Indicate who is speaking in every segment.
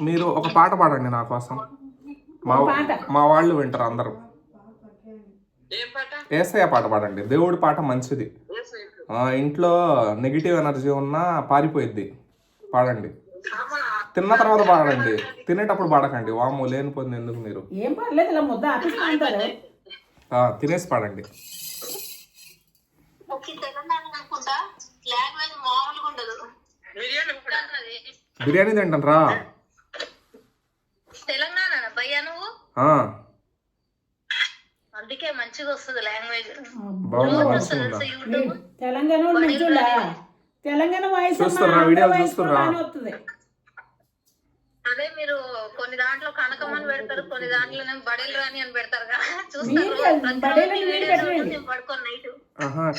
Speaker 1: మీరు ఒక పాట పాడండి నా కోసం. మా
Speaker 2: పాట.
Speaker 1: మా వాళ్ళు వింటారు అందరూ.
Speaker 3: ఏం పాట?
Speaker 1: ఏసయ్య పాట పాడండి. దేవుడి పాట మంచిది. ఆ, ఇంట్లో నెగిటివ్ ఎనర్జీ ఉన్నా పారిపోయిద్ది. పాడండి. తిన్న తర్వాత పాడండి. తినేటప్పుడు పాడకండి. వాము లేనిపోయింది ఎందుకు మీరు?
Speaker 2: ఏం పర్లేదు ఇలా ముద్ద ఆపిస్తుంటారు
Speaker 1: ఆ, తినేసి పాడండి.
Speaker 3: బిర్యానీ కూడా.
Speaker 4: అన్నది
Speaker 1: బిర్యానీ తింటారా
Speaker 4: తెలంగాణ భయ్యా నువ్వు
Speaker 1: ఆ,
Speaker 4: అందుకే మంచిగా వస్తుంది లాంగ్వేజ్
Speaker 2: తెలంగాణ తెలంగాణ వాయిస్? వస్తుంది
Speaker 4: అదే మీరు కొన్ని దాంట్లో కనకం అని పెడతారు కొన్ని దాంట్లో బడేలు రాని అని పెడతారు చూస్తారు?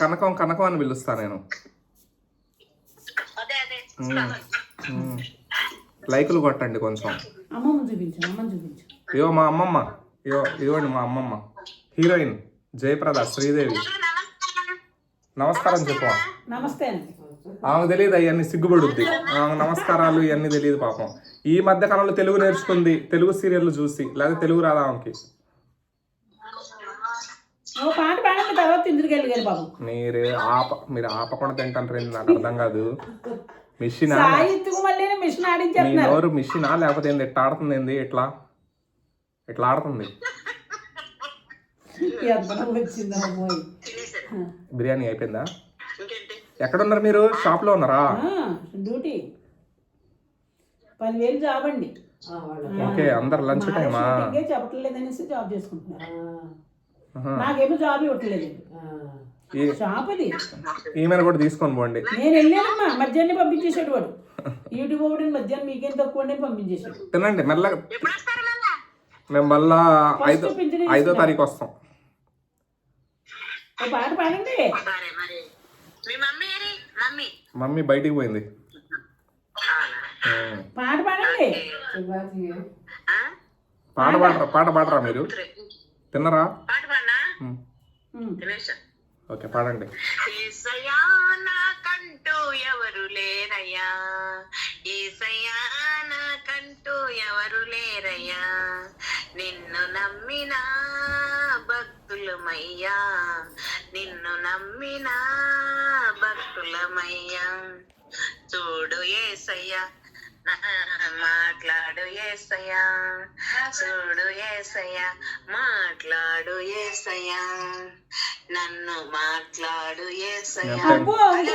Speaker 1: కనకం కనకం అని పిలుస్తా నేను.
Speaker 4: అదే అదే.
Speaker 1: ఉమ్. లైకులు కొట్టండి కొంచెం.
Speaker 2: అమ్మమ్మ చూపించు అమ్మని చూపించు.
Speaker 1: ఇగో మా అమ్మమ్మ. ఇగో ఇగోండి మా అమ్మమ్మ. హీరోయిన్ జయప్రద శ్రీదేవి. నమస్కారం చెప్పు.
Speaker 2: నమస్తే
Speaker 1: ఆమెకు తెలియదు అవన్నీ సిగ్గుపడుద్ది? ఆమె నమస్కారాలు ఇవన్నీ తెలియదు పాపం. ఈ మధ్య కాలంలో తెలుగు నేర్చుకుంది తెలుగు సీరియల్ చూసి లేదా తెలుగు రాదా ఆమెకి? మీరు ఆప మీరు ఆపకుండా తింటారు నాకు అర్థం కాదు. మిషనా?
Speaker 2: మిషన్
Speaker 1: నోరు మిషనా? లేకపోతే ఏంది ఎట్లా ఆడుతుంది ఏంది ఎట్లా? ఎట్లా ఆడుతుంది? బిర్యానీ అయిపోయిందా? ఎక్కడున్నారు మీరు? షాప్లో ఉన్నారా
Speaker 2: డ్యూటీ. పదివేలు జాబ్ అండి.
Speaker 1: ఓకే అందరు లంచ్ టైమా?
Speaker 2: షూటింగే చెప్పట్లేదు అనేసి జాబ్ చేసుకుంటున్నారు. నాకేమో జాబ్ ఇవ్వట్లేదు. షాప్ అది
Speaker 1: ఈమెను కూడా తీసుకొని పోండి.
Speaker 2: నేను వెళ్ళానమ్మా మధ్యాహ్నం పంపించేసాడు వాడు. యూట్యూబ్ ఒకటి మధ్యాహ్నం మీకేం తక్కువ పంపించేసాడు
Speaker 1: తినండి మెల్లగా
Speaker 3: ఎప్పుడు వస్తారు మళ్ళా
Speaker 1: మేము మళ్ళా ఐదో ఐదో తారీఖు వస్తాం.
Speaker 3: మమ్మీ ఏరి? మమ్మీ.
Speaker 1: మమ్మీ బయటికి పోయింది.
Speaker 2: పాట పాడండి.
Speaker 3: ఆ?
Speaker 1: పాట పాడరా పాట పాడరా మీరు? తిన్నరా? ఓకే పాడండి.
Speaker 3: నాకంటూ ఎవరు లేరయ్యా? ఏసయ్యా నాకంటూ ఎవరు లేరయ్యా? నిన్ను నమ్మిన భక్తులమయ్యా. నిన్ను నమ్మిన భక్తులమయ్యా. చూడు ఏసయ్యా మాట్లాడు ఏసయ్యా. చూడు ఏసయ్యా మాట్లాడు ఏసయ్యా. నన్ను మాట్లాడు ఏసయ్యా.
Speaker 2: ఇంకో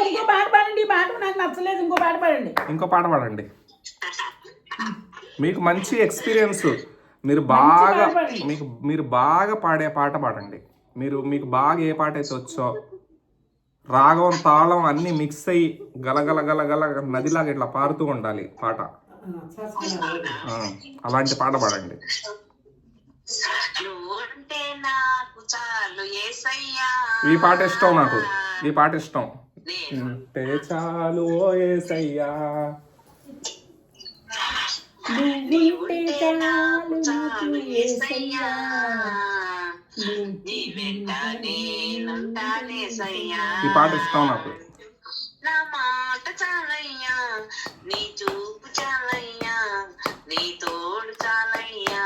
Speaker 2: ఇంకో పాట పాడండి ఈ పాట నాకు నచ్చలేదు ఇంకో పాట పాడండి.
Speaker 1: ఇంకో పాట పాడండి. మీకు మంచి ఎక్స్పీరియన్స్ మీరు బాగా. మీకు మీరు బాగా పాడే పాట పాడండి. మీరు మీకు బాగా ఏ పాట అయితే వచ్చో రాగం తాళం అన్నీ మిక్స్ అయ్యి గలగల గలగల నదిలాగా ఇట్లా పారుతూ ఉండాలి పాట. ఆ, అలాంటి పాట పాడండి. ఈ పాట ఇష్టం నాకు. ఈ పాట ఇష్టం. చాలు ఓ ఏసయ్యా.
Speaker 2: నువ్వుంటే చాలు నాకు
Speaker 3: చాలు ఏసయ్యా నీ వెంట నేనుంటానేసయ్యా
Speaker 1: ఈ పాట ఇస్తాం నాకు.
Speaker 3: నా మాట చాలయ్యా నీ చూపు చాలయ్యా నీ తోడు చాలయ్యా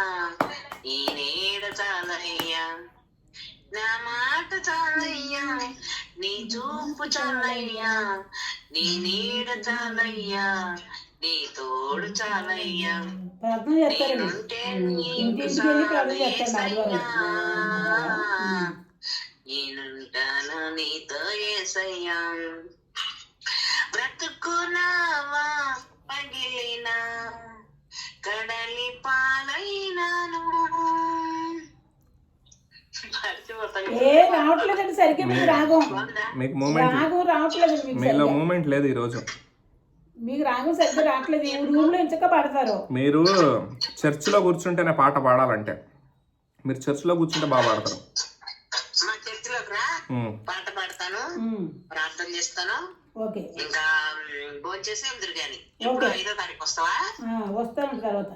Speaker 3: నీ నీడ చాలయ్యా. నా మాట చాలయ్యా నీ చూపు చాలయ్యా నీ నీడ చాలయ్యా నీ తోడు చాలయ్యా.
Speaker 2: ప్రార్థన ఇంటింటికి వెళ్ళి ప్రార్థన
Speaker 3: నేనుంటాను నీతో ఏసయ్యా బ్రతుకున్నావా పగిలినా. కడలి పాలైనాను.
Speaker 2: ఏ రావట్లేదండి సరిగ్గా మీకు రాగం.
Speaker 1: మీకు మూమెంట్
Speaker 2: రాగం రావట్లేదండి
Speaker 1: మీలో మూమెంట్ లేదు ఈరోజు.
Speaker 2: మీకు రాగం సరిగ్గా రావట్లేదు. ఈ రూమ్లో ఎంచక పాడతారు.
Speaker 1: మీరు చర్చిలో కూర్చుంటేనే పాట పాడాలంటే. మీరు చర్చిలో కూర్చుంటే బాగా పాడతారు.
Speaker 3: మా చర్చిలోకి రా
Speaker 1: ఉమ్.
Speaker 3: పాట పాడతాను. ప్రార్థన చేస్తాను.
Speaker 2: ఓకే.
Speaker 3: ఇంకా భోజనం చేసి వెళ్తురు గాని ఎప్పుడు ఐదో తారీఖు వస్తావా?
Speaker 2: ఆ, వస్తాను తర్వాత.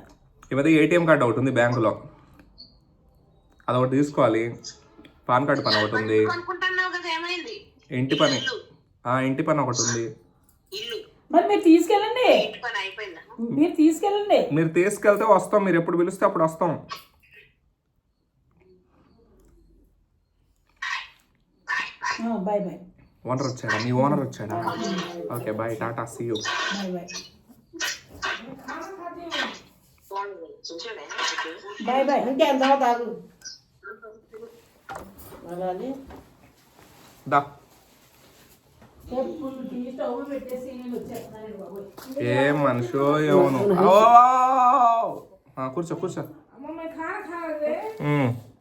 Speaker 1: ఈ మధ్య ఏటీఎం కార్డు ఒకటి ఉంది బ్యాంకులో. అదొకటి తీసుకోవాలి. పాన్ కార్డు పని ఒకటి ఉంది.
Speaker 3: అనుకుంటున్నావు కదా ఏమైంది?
Speaker 1: ఇంటి పని. ఆ ఇంటి పని ఒకటి ఉంది.
Speaker 3: ఇల్లు.
Speaker 2: మరి మీరు తీసుకెళ్ళండి. మీరు తీసుకెళ్ళండి.
Speaker 1: మీరు తీసుకెళ్తే వస్తాం మీరు ఎప్పుడు పిలిస్తే అప్పుడు వస్తాం.
Speaker 2: బాయ్ బాయ్
Speaker 1: ఓనర్ వచ్చాడా? మీ ఓనర్ వచ్చాడా? Okay bye
Speaker 2: tata see
Speaker 3: you
Speaker 2: bye bye
Speaker 5: ఇంకేం అలానే
Speaker 1: దా
Speaker 2: ఎప్పుడు టీ స్టవ్ పెట్టేసి నేను వచ్చేస్తున్నాను బాబోయ్
Speaker 1: ఏం మనిషో ఏమను. కూర్చో కూర్చో.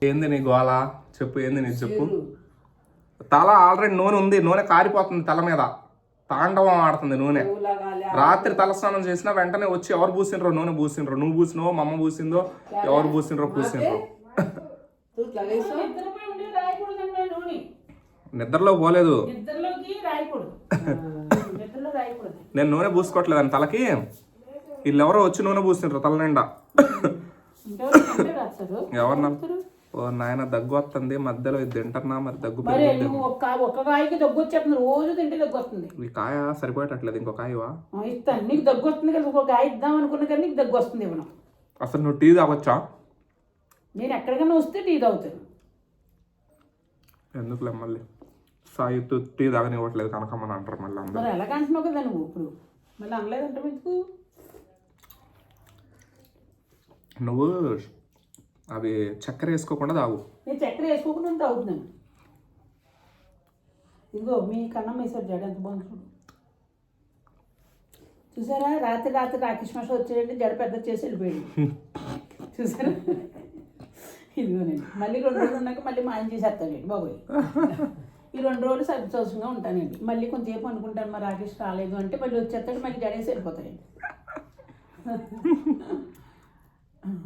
Speaker 1: ఏంది నీ గోళ చెప్పు ఏంది నీ చెప్పు. తల ఆల్రెడీ నూనె ఉంది. నూనె కారిపోతుంది తల మీద. తాండవం ఆడుతుంది నూనె. రాత్రి తలస్నానం చేసినా వెంటనే వచ్చి ఎవరు పూసిండ్రో నూనె పూసిండ్రో. నువ్వు పూసినవో మా అమ్మ పూసిందో ఎవరు పూసిండ్రో పూసిండ్రో. నిద్రలో పోలేదు. నేను నూనె పూసుకోవట్లేదని తలకి. వీళ్ళెవరో వచ్చి నూనె పూసిండ్రు తల నిండా. ఎవరన్నా ఓ నాయన దగ్గు వస్తుంది మధ్యలో ఇది తింటున్నా మరి దగ్గు
Speaker 2: కాయకి దగ్గు వచ్చేస్తుంది. రోజు తింటే దగ్గు వస్తుంది.
Speaker 1: ఈ కాయ సరిపోయేటట్లేదు ఇంకో కాయవా?
Speaker 2: ఇస్తాను. నీకు దగ్గు వస్తుంది కదా ఒక కాయ ఇద్దాం అనుకున్నా కానీ నీకు దగ్గు వస్తుంది ఇవ్వను
Speaker 1: అసలు నువ్వు టీ తాగొచ్చా?
Speaker 2: నేను ఎక్కడికైనా వస్తే టీ తాగుతాను.
Speaker 1: ఎందుకులే మళ్ళీ? సాయి టీ తాగనివ్వట్లేదు కనకమ్మని అంటారు మళ్ళీ అందరూ.
Speaker 2: మరి ఎలాగ అంటున్నావు కదా నువ్వు ఇప్పుడు? మళ్ళీ అనలేదంటే ఎందుకు?
Speaker 1: నువ్వు అవి చక్కెర వేసుకోకుండా తాగు.
Speaker 2: నేను చక్కెర వేసుకోకుండా ఉంటే అవుతున్నాను ఇదిగో మీ కన్నం వేసారు జడ ఎంత బాగుంది చూడు. చూసారా? రాత్రి రాత్రి రాకేష్ మాస్టర్ వచ్చేయండి జడ పెద్ద చేసి వెళ్ళిపోయాడు. చూసారా? ఇదిగోనండి మళ్ళీ రెండు రోజులు ఉన్నాక మళ్ళీ మాయం చేసేస్తాడండి బాబోయ్? ఈ రెండు రోజులు సంతోషంగా ఉంటానండి మళ్ళీ కొంచెంసేపు అనుకుంటాను మా రాకేష్ రాలేదు అంటే మళ్ళీ వచ్చేస్తాడు మళ్ళీ జడేసి వెళ్ళిపోతాడండి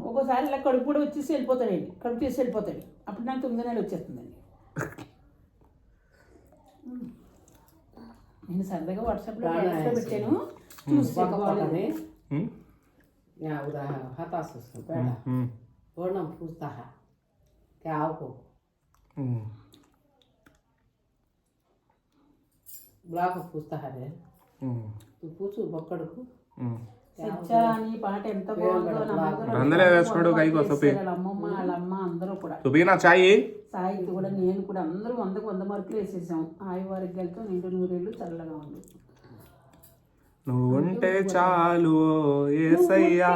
Speaker 2: ఒక్కోసారి ఇలా కడుపు కూడా వచ్చేసి వెళ్ళిపోతాడండి కడుపు తీసి వెళ్ళిపోతాడు. అప్పుడు నాకు తొమ్మిది నెలలు వచ్చేస్తుందండి. నేను సరదాగా వాట్సాప్లో పెట్టాను. చూసి
Speaker 5: पकाने
Speaker 1: ఉమ్?
Speaker 5: यहाँ उदा हताश उसको बेटा
Speaker 1: ఉమ్.
Speaker 5: वरना पूछता है क्या आपको
Speaker 1: ఉమ్.
Speaker 5: बुला को पूछता है रे
Speaker 1: ఉమ్.
Speaker 5: तू पूछू बक्कड़ को
Speaker 1: ఉమ్.
Speaker 2: సచ్చా అని పాట ఎంత బాగుందో నా మగ
Speaker 1: రందలే వేసుకోడు కైకి వస్తుంది
Speaker 2: వాళ్ళ అమ్మమ్మ వాళ్ళ అమ్మ అందరూ కూడా
Speaker 1: సుబీనా చాయి
Speaker 2: సాహిత్య కూడా నేను కూడా అందరూ వందకు వంద మార్కులు వేసేసాం ఆయు వారికలతో నిండు నూరేళ్ళు చల్లగా ఉంది
Speaker 1: నువ్వు ఉంటే చాలు ఏసయ్యా.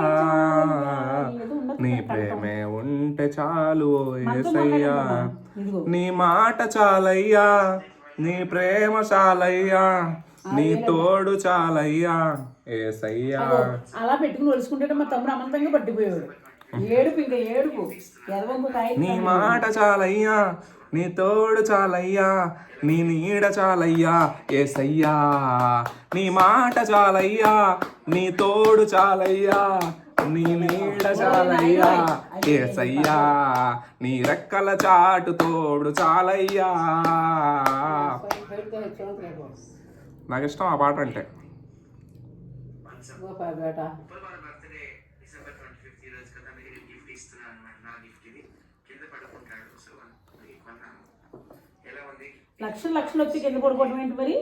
Speaker 1: నీ ప్రేమే ఉంటే చాలు ఏసయ్యా. నీ మాట చాలయ్యా నీ ప్రేమ చాలయ్యా నీ తోడు చాలయ్యా ఏసయ్యా.
Speaker 2: అలా పెట్టుకుని ఒలుసుకుంటే మా తమ్ముడు అమంతంగా పట్టిపోయాడు ఏడుపు ఇంకా ఏడుపు.
Speaker 1: నీ మాట చాలయ్యా నీ తోడు చాలయ్యా నీ నీడ చాలయ్యా ఏసయ్యా. నీ మాట చాలయ్యా నీ తోడు చాలయ్యా నీ నీడ చాలయ్యా ఏసయ్యా. నీ రెక్కల చాటు తోడు చాలయ్యా. నాకు ఇష్టం ఆ పాట అంటే.
Speaker 2: లక్షలు లక్షలు వచ్చి కింద పడుకోవడం ఏంటి మరి?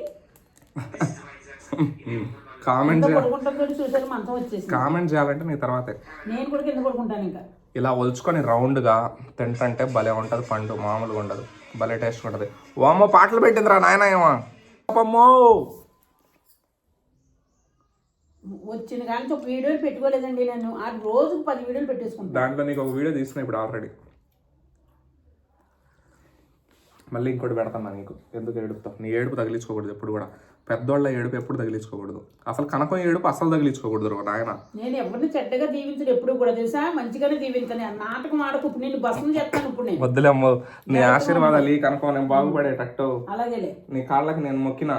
Speaker 1: కామెంట్ కామెంట్ చేయాలంటే నీ తర్వాతే.
Speaker 2: నేను కూడా కింద పడుకుంటాను ఇంకా.
Speaker 1: ఇలా ఒలుచుకొని రౌండ్గా తింటంటే భలే ఉంటుంది పండు మామూలుగా ఉండదు. భలే టేస్ట్ ఉంటుంది. ఓ అమ్మ పాటలు పెట్టిందిరా నాయన ఏమో. పాపమ్మో
Speaker 2: వచ్చిన కానీ ఒక వీడియోలు పెట్టుకోలేదండి నేను. ఆ రోజు పది వీడియోలు పెట్టేసుకుంటాను
Speaker 1: దాంట్లో నీకు ఒక వీడియో తీసిన ఇప్పుడు ఆల్రెడీ. మళ్ళీ ఇంకోటి పెడతాను నీకు. ఎందుకు ఏడుపుతావు? నీ ఏడుపు తగిలించుకోకూడదు ఎప్పుడు కూడా. పెద్దోళ్ళ ఏడుపు ఎప్పుడు తగిలించుకోకూడదు. అసలు కనకం ఏడుపు అసలు తగిలించుకోకూడదు నాయన.
Speaker 2: నేను ఎవరిని చెడ్డగా దీవించడు ఎప్పుడు కూడా తెలుసా? మంచిగానే దీవించాను. నాటకం ఆడకు ఇప్పుడు నేను భస్మం చేస్తాను ఇప్పుడు నేను.
Speaker 1: వద్దులే అమ్మో. నీ ఆశీర్వాదాలు ఈ కనకం నేను బాగుపడేటట్టు.
Speaker 2: అలాగేలే.
Speaker 1: నీ కాళ్ళకి నేను మొక్కిన.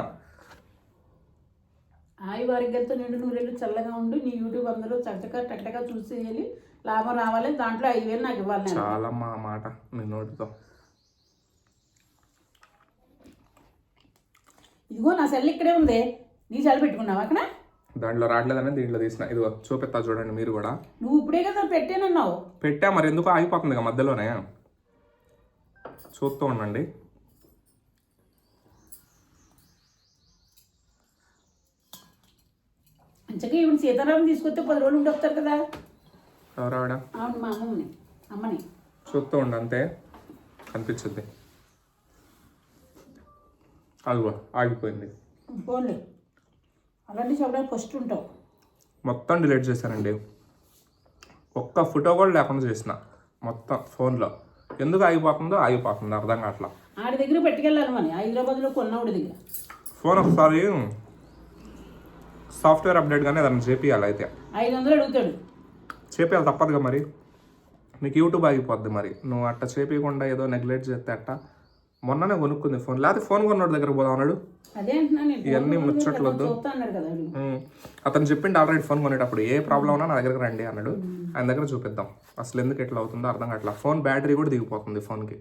Speaker 2: ఆయి వారిగలతో నిండు నూరేళ్ళు చల్లగా ఉండు. నీ యూట్యూబ్ అందరూ చక్కగా టక్కగా చూసి వెళ్ళి లాభం రావాలి. దాంట్లో ఐదు వేలు నాకు ఇవ్వాలి నేను
Speaker 1: చాలమ్మా మాట. నీ నోటితో.
Speaker 2: ఇదిగో నా సెల్ ఇక్కడే ఉంది. నీ సెల్ పెట్టుకున్నావా అక్కడ?
Speaker 1: దాంట్లో రావట్లేదని దీంట్లో తీసిన. ఇదిగో చూపిస్తా చూడండి మీరు కూడా.
Speaker 2: నువ్వు ఇప్పుడే కదా పెట్టానన్నావు.
Speaker 1: పెట్టా మరి ఎందుకు ఆగిపోతుంది ఇక మధ్యలోనే. చూస్తూ ఉండండి.
Speaker 2: అంచగా ఇప్పుడు సీతారాం తీసుకొస్తే పది రోజులు ఉండి వస్తారు కదా.
Speaker 1: ఎవరావిడ
Speaker 2: అవును మా అమ్మని అమ్మని.
Speaker 1: చూస్తూ ఉండు అంతే. కనిపించుద్ది. అదిగో ఆగిపోయింది.
Speaker 2: అలాంటి ఫస్ట్ ఉంటావు.
Speaker 1: మొత్తం డిలీట్ చేశానండి. ఒక్క ఫోటో కూడా లేకుండా చేసిన. మొత్తం ఫోన్లో. ఎందుకు ఆగిపోతుందో ఆగిపోతుంది అర్థం కావట్లా.
Speaker 2: ఆడి దగ్గర పెట్టుకెళ్ళాలి మరి. హైదరాబాద్లో కొన్నవాడి దగ్గర.
Speaker 1: ఫోన్ ఒకసారి సాఫ్ట్వేర్ అప్డేట్ కానీ ఏదైనా చేపియాలి అయితే.
Speaker 2: ఐదు వందలు అడుగుతాడు.
Speaker 1: చేపియాలి తప్పదుగా మరి. నీకు యూట్యూబ్ ఆగిపోద్ది మరి. నువ్వు అట్ట చేపించకుండా ఏదో నెగ్లెక్ట్ చేస్తే అట్ట మొన్ననే కొనుక్కుంది ఫోన్. లేకపోతే ఫోన్ కొన్నోడి దగ్గర పోదాం అన్నాడు. ఇవన్నీ ముచ్చట్లొద్దు. అతను చెప్పిండు ఆల్రెడీ ఫోన్ కొనేటప్పుడు. ఏ ప్రాబ్లం ఉన్నా నా దగ్గరకు రండి అన్నాడు. ఆయన దగ్గర చూపిద్దాం. అసలు ఎందుకు ఎట్లా అవుతుందో అర్థం కావట్లా. ఫోన్ బ్యాటరీ కూడా దిగిపోతుంది ఫోన్కి.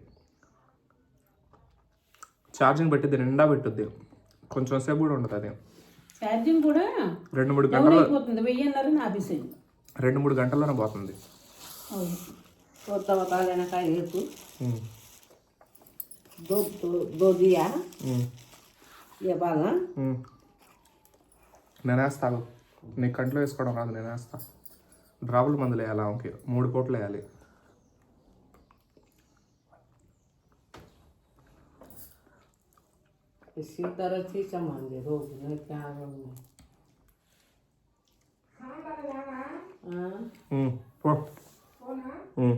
Speaker 1: ఛార్జింగ్ పెట్టిద్ది నిండా పెట్టుద్ది. కొంచెం సేపు కూడా ఉండదు అది.
Speaker 2: ఛార్జింగ్ కూడా
Speaker 1: రెండు మూడు
Speaker 2: ఆపేసేయండి.
Speaker 1: రెండు మూడు గంటల్లోనే పోతుంది.
Speaker 2: అవును
Speaker 5: కొత్త వెనక ఏపు
Speaker 1: ఉమ్.
Speaker 5: దో దో- దో దియా
Speaker 1: ఉమ్.
Speaker 5: ये बाला
Speaker 1: ఉమ్. నేనేస్తాను నీ కంట్లో వేసుకోవడం రాదు నేనేస్తా డ్రాపుల మందులు వేయాలి ఆమెకి మూడు పూటలు వేయాలి
Speaker 5: इसी तरह से चमांगे रोग में क्या रोग में हाँ
Speaker 1: ఉమ్. పో ఉమ్.